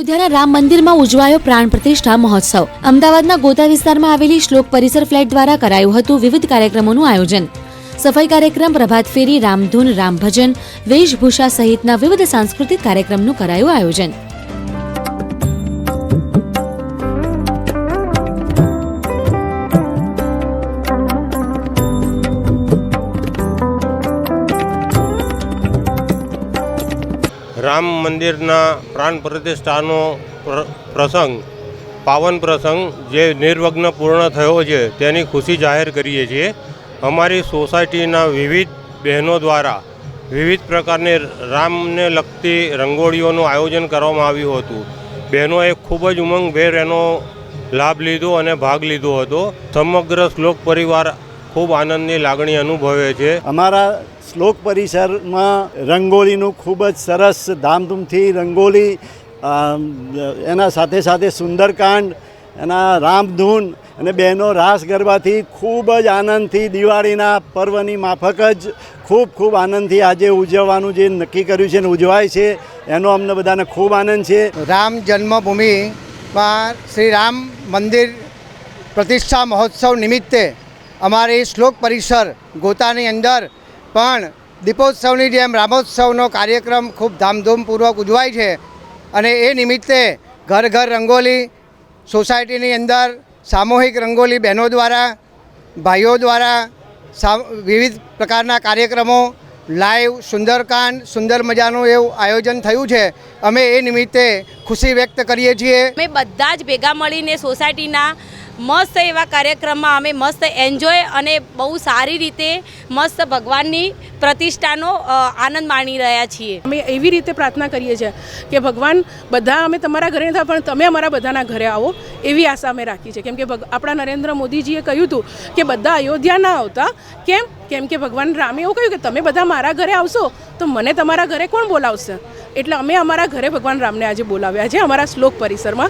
અયોધ્યાના રામ મંદિરમાં ઉજવાયો પ્રાણ પ્રતિષ્ઠા મહોત્સવ. અમદાવાદના ગોતા વિસ્તારમાં આવેલી શ્લોક પરિસર ફ્લેટ દ્વારા કરાયું હતું વિવિધ કાર્યક્રમોનું આયોજન. સફાઈ કાર્યક્રમ, પ્રભાત ફેરી, રામધૂન રામ ભજન વેશભૂષા સહિતના વિવિધ સાંસ્કૃતિક કાર્યક્રમનું કરાયું આયોજન. રામ મંદિરના પ્રાણ પ્રતિષ્ઠાનો પ્ર- પ્રસંગ, પાવન પ્રસંગ જે નિર્વગ્ન પૂર્ણ થયો છે, તેની ખુશી જાહેર કરીએ છીએ. અમારી સોસાયટીના વિવિધ બહેનો દ્વારા વિવિધ પ્રકારની રામને લગતી રંગોળીઓનું આયોજન કરવામાં આવ્યું હતું. બહેનોએ ખૂબ જ ઉમંગભેર એનો લાભ લીધો અને ભાગ લીધો હતો. સમગ્ર શ્લોક પરિવાર ખૂબ આનંદની લાગણી અનુભવે છે. અમારા શ્લોક પરિસરમાં રંગોળીનું ખૂબ જ સરસ ધામધૂમથી રંગોળી એના સાથે સાથે સુંદરકાંડ, એના રામધૂન અને બહેનો રાસ ગરબાથી ખૂબ જ આનંદથી દિવાળીના પર્વની માફક જ ખૂબ ખૂબ આનંદથી આજે ઉજવવાનું જે નક્કી કર્યું છે અને ઉજવાય છે, એનો અમને બધાને ખૂબ આનંદ છે. રામ જન્મભૂમિમાં શ્રી રામ મંદિર પ્રતિષ્ઠા મહોત્સવ નિમિત્તે અમારી શ્લોક પરિસર ગોતાની અંદર પણ દીપોત્સવની જેમ રામોત્સવનો કાર્યક્રમ ખૂબ ધામધૂમપૂર્વક ઉજવાય છે અને એ નિમિત્તે ઘર ઘર રંગોલી, સોસાયટીની અંદર સામૂહિક રંગોલી બહેનો દ્વારા, ભાઈઓ દ્વારા વિવિધ પ્રકારના કાર્યક્રમો, લાઈવ સુંદરકાંડ, સુંદર મજાનું એવું આયોજન થયું છે. અમે એ નિમિત્તે ખુશી વ્યક્ત કરીએ છીએ. અમે બધા જ ભેગા મળીને સોસાયટીના મસ્ત એવા કાર્યક્રમમાં અમે મસ્ત એન્જોય અને બહુ સારી રીતે મસ્ત ભગવાનની પ્રતિષ્ઠાનો આનંદ માણી રહ્યા છીએ. અમે એવી રીતે પ્રાર્થના કરીએ છીએ કે ભગવાન બધા અમે તમારા ઘરે નથી પણ તમે અમારા બધાના ઘરે આવો એવી આશા અમે રાખી છે. કેમ કે આપણા નરેન્દ્ર મોદીજીએ કહ્યું હતું કે બધા અયોધ્યા ના આવતા. કેમ? કેમ કે ભગવાન રામે એવું કહ્યું કે તમે બધા મારા ઘરે આવશો તો મને તમારા ઘરે કોણ બોલાવશે? એટલે અમે અમારા ઘરે ભગવાન રામને આજે બોલાવ્યા છે, અમારા શ્લોક પરિસરમાં.